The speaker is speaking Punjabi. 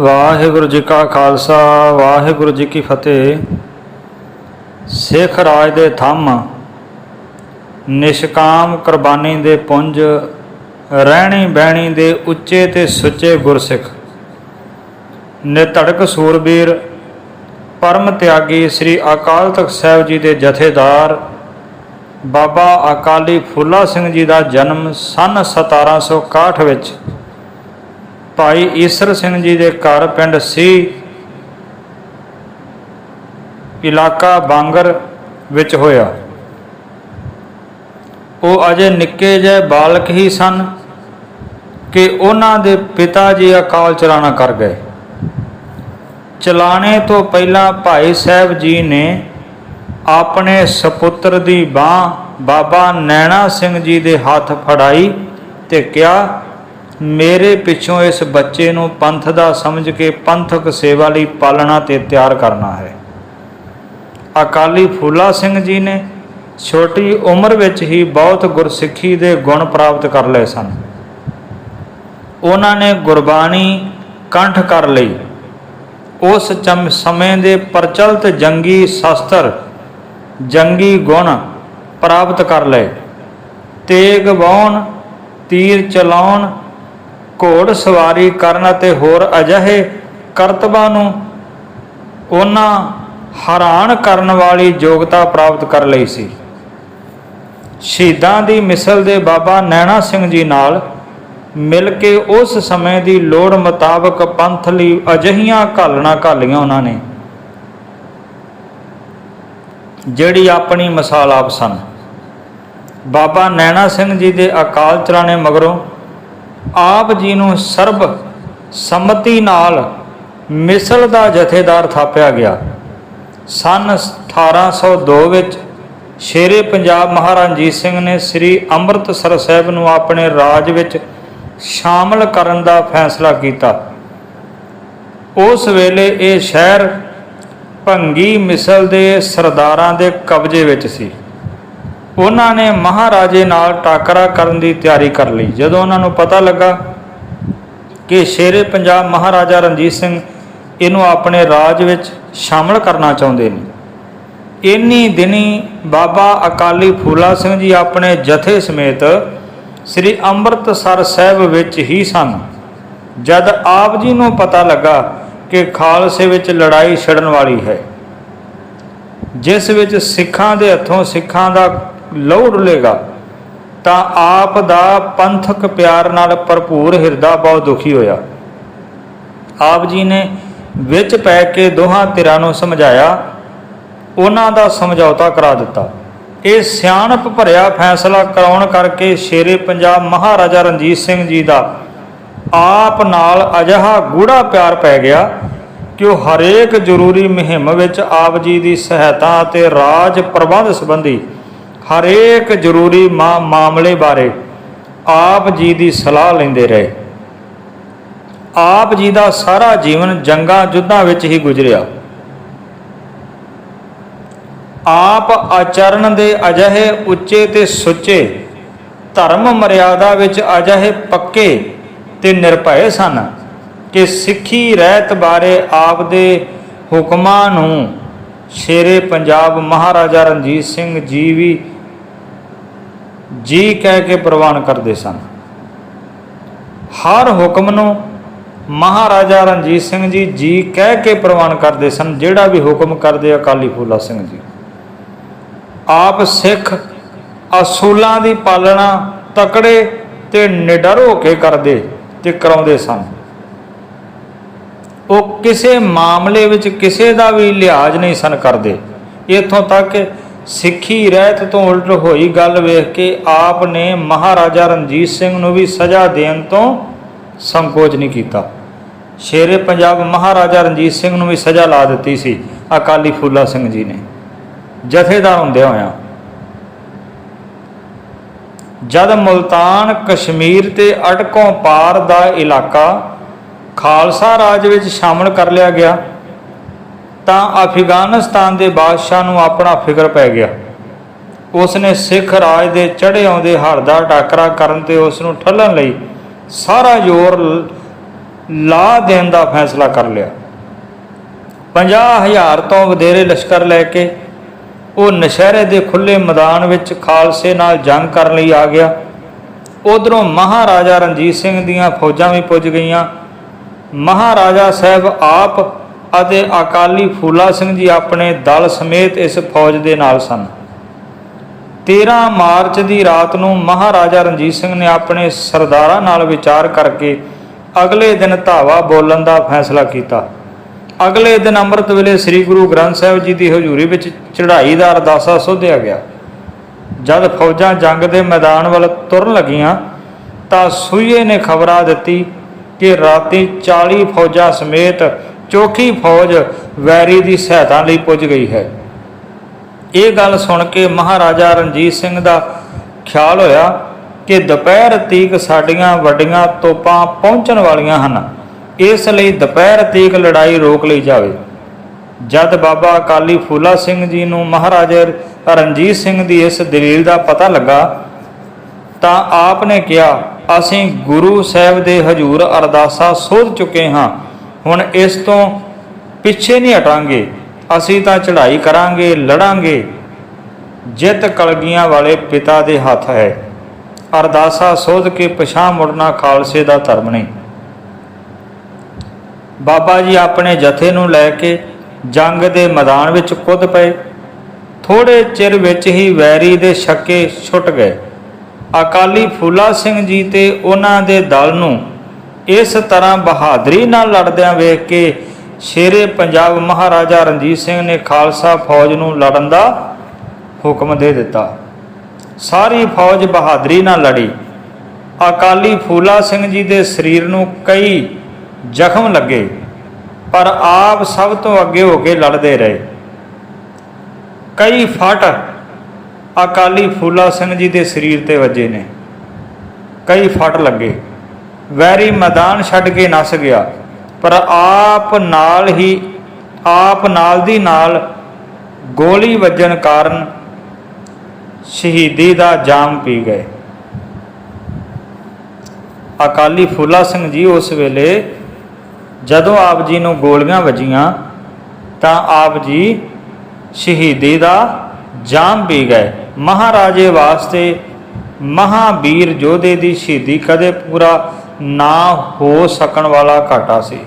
ਵਾਹਿਗੁਰੂ ਜੀ ਕਾ ਖਾਲਸਾ, ਵਾਹਿਗੁਰੂ ਜੀ ਕੀ ਫਤਿਹ। ਸਿੱਖ ਰਾਜ ਦੇ ਥੰਮ, ਨਿਸ਼ਕਾਮ ਕੁਰਬਾਨੀ ਦੇ ਪੁੰਜ, ਰਹਿਣੀ ਬਹਿਣੀ ਦੇ ਉੱਚੇ ਤੇ ਸੁੱਚੇ ਗੁਰਸਿੱਖ। ਨਿਤੜਕ ਸੂਰਬੀਰ, ਪਰਮ ਤਿਆਗੀ ਸ੍ਰੀ ਅਕਾਲ ਤਖਤ ਸਾਹਿਬ ਜੀ ਦੇ ਜਥੇਦਾਰ, ਬਾਬਾ ਅਕਾਲੀ ਫੁੱਲਾ ਸਿੰਘ ਜੀ ਦਾ ਜਨਮ ਸਨ 1761 ਵਿੱਚ ਭਾਈ ਈਸਰ ਸਿੰਘ ਜੀ ਦੇ ਘਰ ਪਿੰਡ ਸੀ। ਇਲਾਕਾ ਬਾਂਗਰ ਵਿੱਚ ਹੋਇਆ। ਉਹ ਅਜੇ ਨਿੱਕੇ ਜਿਹੇ ਬਾਲਕ ਹੀ ਸਨ ਕਿ ਉਹਨਾਂ ਦੇ ਪਿਤਾ ਜੀ ਅਕਾਲ ਚਲਾਣਾ ਕਰ ਗਏ। ਚਲਾਣੇ ਤੋਂ ਪਹਿਲਾਂ ਭਾਈ ਸਾਹਿਬ ਜੀ ਨੇ ਆਪਣੇ ਸੁਪੁੱਤਰ ਦੀ ਬਾਹ ਬਾਬਾ ਨੈਣਾ ਸਿੰਘ ਜੀ ਦੇ ਹੱਥ ਫੜਾਈ ਤੇ ਕਿਹਾ ਮੇਰੇ ਪਿੱਛੋਂ ਇਸ ਬੱਚੇ ਨੂੰ ਪੰਥ ਦਾ ਸਮਝ ਕੇ ਪੰਥਕ ਸੇਵਾ ਲਈ ਪਾਲਣਾ ਤੇ ਤਿਆਰ ਕਰਨਾ ਹੈ। ਅਕਾਲੀ ਫੂਲਾ ਸਿੰਘ ਜੀ ਨੇ ਛੋਟੀ ਉਮਰ ਵਿੱਚ ਹੀ ਬਹੁਤ ਗੁਰਸਿੱਖੀ ਦੇ ਗੁਣ ਪ੍ਰਾਪਤ ਕਰ ਲਏ ਸਨ। ਉਹਨਾਂ ਨੇ ਗੁਰਬਾਣੀ ਕੰਠ ਕਰ ਲਈ। ਉਸ ਚਮ ਸਮੇਂ ਦੇ ਪ੍ਰਚਲਿਤ ਜੰਗੀ ਸ਼ਸਤਰ, ਜੰਗੀ ਗੁਣ ਪ੍ਰਾਪਤ ਕਰ ਲਏ। ਤੇਗ ਬਾਉਣ ਤੀਰ ਚਲਾਉਣ ਘੋੜ ਸਵਾਰੀ ਕਰਨ ਅਤੇ ਹੋਰ ਅਜਿਹੇ ਕਰਤਬਾਂ ਨੂੰ ਉਹਨਾਂ ਹੈਰਾਨ ਕਰਨ ਵਾਲੀ ਯੋਗਤਾ ਪ੍ਰਾਪਤ ਕਰ ਲਈ ਸੀ। ਸ਼ਹੀਦਾਂ ਦੀ ਮਿਸਲ ਦੇ ਬਾਬਾ ਨੈਣਾ ਸਿੰਘ ਜੀ ਨਾਲ ਮਿਲ ਕੇ ਉਸ ਸਮੇਂ ਦੀ ਲੋੜ ਮੁਤਾਬਕ ਪੰਥ ਲਈ ਅਜਹੀਆਂ ਘਾਲਣਾ ਘਾਲੀਆਂ ਉਹਨਾਂ ਨੇ, ਜਿਹੜੀ ਆਪਣੀ ਮਿਸਾਲ ਆਪ ਸਨ। ਬਾਬਾ ਨੈਣਾ ਸਿੰਘ ਜੀ ਦੇ ਅਕਾਲ ਚਲਾਣੇ ਮਗਰੋਂ ਆਪ ਜੀ ਨੂੰ ਸਰਬ ਸੰਮਤੀ ਨਾਲ ਮਿਸਲ ਦਾ ਜਥੇਦਾਰ ਥਾਪਿਆ ਗਿਆ। ਸਨ 1802 ਵਿੱਚ ਸ਼ੇਰੇ ਪੰਜਾਬ ਮਹਾਰਾਜਾ ਸਿੰਘ ਨੇ ਸ੍ਰੀ ਅੰਮ੍ਰਿਤਸਰ ਸਾਹਿਬ ਨੂੰ ਆਪਣੇ ਰਾਜ ਵਿੱਚ ਸ਼ਾਮਲ ਕਰਨ ਦਾ ਫੈਸਲਾ ਕੀਤਾ। ਉਸ ਵੇਲੇ ਇਹ ਸ਼ਹਿਰ ਭੰਗੀ ਮਿਸਲ ਦੇ ਸਰਦਾਰਾਂ ਦੇ ਕਬਜ਼ੇ ਵਿੱਚ ਸੀ। ਉਹਨਾਂ ਨੇ ਮਹਾਰਾਜੇ ਨਾਲ ਟਾਕਰਾ ਕਰਨ ਦੀ ਤਿਆਰੀ ਕਰ ਲਈ। ਜਦੋਂ ਉਹਨਾਂ ਨੂੰ ਪਤਾ ਲੱਗਾ ਕਿ ਸ਼ੇਰੇ ਪੰਜਾਬ ਮਹਾਰਾਜਾ ਰਣਜੀਤ ਸਿੰਘ ਇਹਨੂੰ ਆਪਣੇ ਰਾਜ ਵਿੱਚ ਸ਼ਾਮਲ ਕਰਨਾ ਚਾਹੁੰਦੇ ਨੇ, ਇੰਨੀ ਦਿਨੀ ਬਾਬਾ ਅਕਾਲੀ ਫੂਲਾ ਸਿੰਘ ਜੀ ਆਪਣੇ ਜਥੇ ਸਮੇਤ ਸ੍ਰੀ ਅੰਮ੍ਰਿਤਸਰ ਸਾਹਿਬ ਵਿੱਚ ਹੀ ਸਨ। ਜਦ ਆਪ ਜੀ ਨੂੰ ਪਤਾ ਲੱਗਾ ਕਿ ਖਾਲਸੇ ਵਿੱਚ ਲੜਾਈ ਛੜਨ ਵਾਲੀ ਹੈ, ਜਿਸ ਵਿੱਚ ਸਿੱਖਾਂ ਦੇ ਹੱਥੋਂ ਸਿੱਖਾਂ ਦਾ ਲਹੂ ਡੁੱਲੇਗਾ ਤਾਂ ਆਪ ਦਾ ਪੰਥਕ ਪਿਆਰ ਨਾਲ ਭਰਪੂਰ ਹਿਰਦਾ ਬਹੁਤ ਦੁਖੀ ਹੋਇਆ। ਆਪ ਜੀ ਨੇ ਵਿੱਚ ਪੈ ਕੇ ਦੋਹਾਂ ਧਿਰਾਂ ਨੂੰ ਸਮਝਾਇਆ, ਉਹਨਾਂ ਦਾ ਸਮਝੌਤਾ ਕਰਾ ਦਿੱਤਾ। ਇਹ ਸਿਆਣਪ ਭਰਿਆ ਫੈਸਲਾ ਕਰਾਉਣ ਕਰਕੇ ਸ਼ੇਰੇ ਪੰਜਾਬ ਮਹਾਰਾਜਾ ਰਣਜੀਤ ਸਿੰਘ ਜੀ ਦਾ ਆਪ ਨਾਲ ਅਜਿਹਾ ਗੂੜਾ ਪਿਆਰ ਪੈ ਗਿਆ ਕਿ ਉਹ ਹਰੇਕ ਜ਼ਰੂਰੀ ਮੁਹਿੰਮ ਵਿੱਚ ਆਪ ਜੀ ਦੀ ਸਹਾਇਤਾ ਅਤੇ ਰਾਜ ਪ੍ਰਬੰਧ ਸੰਬੰਧੀ ਹਰੇਕ ਜ਼ਰੂਰੀ ਮਾ- ਮਾਮਲੇ ਬਾਰੇ ਆਪ ਜੀ ਦੀ ਸਲਾਹ ਲੈਂਦੇ ਰਹੇ। ਆਪ ਜੀ ਦਾ ਸਾਰਾ ਜੀਵਨ ਜੰਗਾਂ ਯੁੱਧਾਂ ਵਿੱਚ ਹੀ ਗੁਜ਼ਰਿਆ। ਆਪ ਆਚਰਣ ਦੇ ਅਜਿਹੇ ਉੱਚੇ ਤੇ ਸੁੱਚੇ ਧਰਮ ਮਰਿਆਦਾ ਵਿੱਚ ਅਜਿਹੇ ਪੱਕੇ ਤੇ ਨਿਰਭੈ ਸਨ ਕਿ ਸਿੱਖੀ ਰਹਿਤ ਬਾਰੇ ਆਪ ਦੇ ਹੁਕਮਾਂ ਨੂੰ ਸ਼ੇਰੇ ਪੰਜਾਬ ਮਹਾਰਾਜਾ ਰਣਜੀਤ ਸਿੰਘ ਜੀ ਵੀ ਜੀ ਕਹਿ ਕੇ ਪ੍ਰਵਾਨ ਕਰਦੇ ਸਨ। ਹਰ ਹੁਕਮ ਨੂੰ ਮਹਾਰਾਜਾ ਰਣਜੀਤ ਸਿੰਘ ਜੀ ਜੀ ਕਹਿ ਕੇ ਪ੍ਰਵਾਨ ਕਰਦੇ ਸਨ, ਜਿਹੜਾ ਵੀ ਹੁਕਮ ਕਰਦੇ ਅਕਾਲੀ ਫੂਲਾ ਸਿੰਘ ਜੀ। ਆਪ ਸਿੱਖ ਅਸੂਲਾਂ ਦੀ ਪਾਲਣਾ ਤਕੜੇ ਤੇ ਨਿਡਰ ਹੋ ਕੇ ਕਰਦੇ ਤੇ ਕਰਾਉਂਦੇ ਸਨ। ਉਹ ਕਿਸੇ ਮਾਮਲੇ ਵਿੱਚ ਕਿਸੇ ਦਾ ਵੀ ਲਿਹਾਜ਼ ਨਹੀਂ ਸਨ ਕਰਦੇ। ਇਥੋਂ ਤੱਕ ਸਿੱਖੀ ਰਹਿਤ ਤੋਂ ਉਲਟ ਹੋਈ ਗੱਲ ਵੇਖ ਕੇ ਆਪ ਨੇ ਮਹਾਰਾਜਾ ਰਣਜੀਤ ਸਿੰਘ ਨੂੰ ਵੀ ਸਜ਼ਾ ਦੇਣ ਤੋਂ ਸੰਕੋਚ ਨਹੀਂ ਕੀਤਾ। ਸ਼ੇਰੇ ਪੰਜਾਬ ਮਹਾਰਾਜਾ ਰਣਜੀਤ ਸਿੰਘ ਨੂੰ ਵੀ ਸਜ਼ਾ ਲਾ ਦਿੱਤੀ ਸੀ, ਅਕਾਲੀ ਫੂਲਾ ਸਿੰਘ ਜੀ ਨੇ। ਜਥੇਦਾਰ ਹੁੰਦਿਆਂ ਹੋਇਆ। ਜਦ ਮੁਲਤਾਨ ਕਸ਼ਮੀਰ ਤੇ ਅਟਕੋਂ ਪਾਰ ਦਾ ਇਲਾਕਾ ਖਾਲਸਾ ਰਾਜ ਵਿੱਚ ਸ਼ਾਮਲ ਕਰ ਲਿਆ ਗਿਆ ਤਾਂ ਅਫਗਾਨਿਸਤਾਨ ਦੇ ਬਾਦਸ਼ਾਹ ਨੂੰ ਆਪਣਾ ਫਿਕਰ ਪੈ ਗਿਆ। ਉਸ ਨੇ ਸਿੱਖ ਰਾਜ ਦੇ ਚੜ੍ਹੇ ਆਉਂਦੇ ਹਰ ਦਾ ਟਾਕਰਾ ਕਰਨ ਤੇ ਉਸ ਨੂੰ ਠੱਲਣ ਲਈ ਸਾਰਾ ਜ਼ੋਰ ਲਾ ਦੇਣ ਦਾ ਫੈਸਲਾ ਕਰ ਲਿਆ। 50000 ਤੋਂ ਵਧੇਰੇ ਲਸ਼ਕਰ ਲੈ ਕੇ ਉਹ ਨਸ਼ਹਿਰੇ ਦੇ ਖੁੱਲੇ ਮੈਦਾਨ ਵਿੱਚ ਖਾਲਸੇ ਨਾਲ ਜੰਗ ਕਰਨ ਲਈ ਆ ਗਿਆ। ਉਧਰੋਂ ਮਹਾਰਾਜਾ ਰਣਜੀਤ ਸਿੰਘ ਦੀਆਂ ਫੌਜਾਂ ਵੀ ਪੁੱਜ ਗਈਆਂ। ਮਹਾਰਾਜਾ ਸਾਹਿਬ ਆਪ ਅਤੇ ਅਕਾਲੀ ਫੂਲਾ ਸਿੰਘ ਜੀ ਆਪਣੇ ਦਲ ਸਮੇਤ ਇਸ ਫੌਜ ਦੇ ਨਾਲ ਸਨ। 13 ਮਾਰਚ ਦੀ ਰਾਤ ਨੂੰ ਮਹਾਰਾਜਾ ਰਣਜੀਤ ਸਿੰਘ ਨੇ ਆਪਣੇ ਸਰਦਾਰਾਂ ਨਾਲ ਵਿਚਾਰ ਕਰਕੇ ਅਗਲੇ ਦਿਨ ਧਾਵਾ ਬੋਲਣ ਦਾ ਫੈਸਲਾ ਕੀਤਾ। ਅਗਲੇ ਦਿਨ ਅੰਮ੍ਰਿਤ ਵੇਲੇ ਸ੍ਰੀ ਗੁਰੂ ਗ੍ਰੰਥ ਸਾਹਿਬ ਜੀ ਦੀ ਹਜ਼ੂਰੀ ਵਿੱਚ ਚੜ੍ਹਾਈ ਦਾ ਅਰਦਾਸਾ ਸੋਧਿਆ ਗਿਆ। ਜਦ ਫੌਜਾਂ ਜੰਗ ਦੇ ਮੈਦਾਨ ਵੱਲ ਤੁਰਨ ਲੱਗੀਆਂ ਤਾਂ ਸੂਈਏ ਨੇ ਖਬਰਾਂ ਦਿੱਤੀ ਕਿ ਰਾਤੀ 40 ਫੌਜਾਂ ਸਮੇਤ ਚੌਥੀ ਫੌਜ ਵੈਰੀ ਦੀ ਸਹਾਇਤਾ ਲਈ ਪੁੱਜ ਗਈ ਹੈ। ਇਹ ਗੱਲ ਸੁਣ ਕੇ ਮਹਾਰਾਜਾ ਰਣਜੀਤ ਸਿੰਘ ਦਾ ਖਿਆਲ ਹੋਇਆ ਕਿ ਦੁਪਹਿਰ ਤੀਕ ਸਾਡੀਆਂ ਵੱਡੀਆਂ ਤੋਪਾਂ ਪਹੁੰਚਣ ਵਾਲੀਆਂ ਹਨ। ਇਸ ਲਈ ਦੁਪਹਿਰ ਤੀਕ ਲੜਾਈ ਰੋਕ ਲਈ ਜਾਵੇ। ਜਦ ਬਾਬਾ ਅਕਾਲੀ ਫੂਲਾ ਸਿੰਘ ਜੀ ਨੂੰ ਮਹਾਰਾਜਾ ਰਣਜੀਤ ਸਿੰਘ ਦੀ ਇਸ ਦਲੀਲ ਦਾ ਪਤਾ ਲੱਗਾ, ਤਾਂ ਆਪ ਨੇ ਕਿਹਾ, ਅਸੀਂ ਗੁਰੂ ਸਾਹਿਬ ਦੇ ਹਜੂਰ ਅਰਦਾਸਾ ਸੋਧ ਚੁੱਕੇ ਹਾਂ। ਹੁਣ ਇਸ ਤੋਂ ਪਿੱਛੇ ਨਹੀਂ ਹਟਾਂਗੇ। ਅਸੀਂ ਤਾਂ ਚੜ੍ਹਾਈ ਕਰਾਂਗੇ, ਲੜਾਂਗੇ। ਜਿੱਤ ਕਲਗੀਆਂ ਵਾਲੇ ਪਿਤਾ ਦੇ ਹੱਥ ਹੈ। ਅਰਦਾਸਾ ਸੋਧ ਕੇ ਪਛਾਣ ਮੁੜਨਾ ਖਾਲਸੇ ਦਾ ਧਰਮ ਨਹੀਂ। ਬਾਬਾ ਜੀ ਆਪਣੇ ਜਥੇ ਨੂੰ ਲੈ ਕੇ ਜੰਗ ਦੇ ਮੈਦਾਨ ਵਿੱਚ ਕੁੱਦ ਪਏ। ਥੋੜੇ ਚਿਰ ਵਿੱਚ ਹੀ ਵੈਰੀ ਦੇ ਛੱਕੇ ਛੁੱਟ ਗਏ। ਅਕਾਲੀ ਫੂਲਾ ਸਿੰਘ ਜੀ ਤੇ ਉਹਨਾਂ ਦੇ ਦਲ ਨੂੰ ਇਸ ਤਰ੍ਹਾਂ ਬਹਾਦਰੀ ਨਾਲ ਲੜਦਿਆਂ ਵੇਖ ਕੇ ਸ਼ੇਰੇ ਪੰਜਾਬ ਮਹਾਰਾਜਾ ਰਣਜੀਤ ਸਿੰਘ ਨੇ ਖਾਲਸਾ ਫੌਜ ਨੂੰ ਲੜਨ ਦਾ ਹੁਕਮ ਦੇ ਦਿੱਤਾ। ਸਾਰੀ ਫੌਜ ਬਹਾਦਰੀ ਨਾਲ ਲੜੀ। ਅਕਾਲੀ ਫੂਲਾ ਸਿੰਘ ਜੀ ਦੇ ਸਰੀਰ ਨੂੰ ਕਈ ਜ਼ਖਮ ਲੱਗੇ, ਪਰ ਆਪ ਸਭ ਤੋਂ ਅੱਗੇ ਹੋ ਕੇ ਲੜਦੇ ਰਹੇ। ਕਈ ਫਟ ਅਕਾਲੀ ਫੂਲਾ ਸਿੰਘ ਜੀ ਦੇ ਸਰੀਰ ਤੇ ਵੱਜੇ ਨੇ। ਕਈ ਫਟ ਲੱਗੇ। ਵੈਰੀ ਮੈਦਾਨ ਛੱਡ ਕੇ ਨਸ ਗਿਆ। ਪਰ ਆਪ ਨਾਲ ਹੀ, ਆਪ ਨਾਲ ਦੀ ਨਾਲ ਗੋਲੀ ਵੱਜਣ ਕਾਰਨ ਸ਼ਹੀਦੀ ਦਾ ਜਾਮ ਪੀ ਗਏ। ਅਕਾਲੀ ਫੂਲਾ ਸਿੰਘ ਜੀ ਉਸ ਵੇਲੇ ਜਦੋਂ ਆਪ ਜੀ ਨੂੰ ਗੋਲੀਆਂ ਵੱਜੀਆਂ, ਤਾਂ ਆਪ ਜੀ ਸ਼ਹੀਦੀ ਦਾ ਜਾਮ ਪੀ ਗਏ। ਮਹਾਰਾਜੇ ਵਾਸਤੇ ਮਹਾਵੀਰ ਯੋਧੇ ਦੀ ਸ਼ਹੀਦੀ ਕਦੇ ਪੂਰਾ ਨਾ ਹੋ ਸਕਣ ਵਾਲਾ ਘਾਟਾ ਸੀ।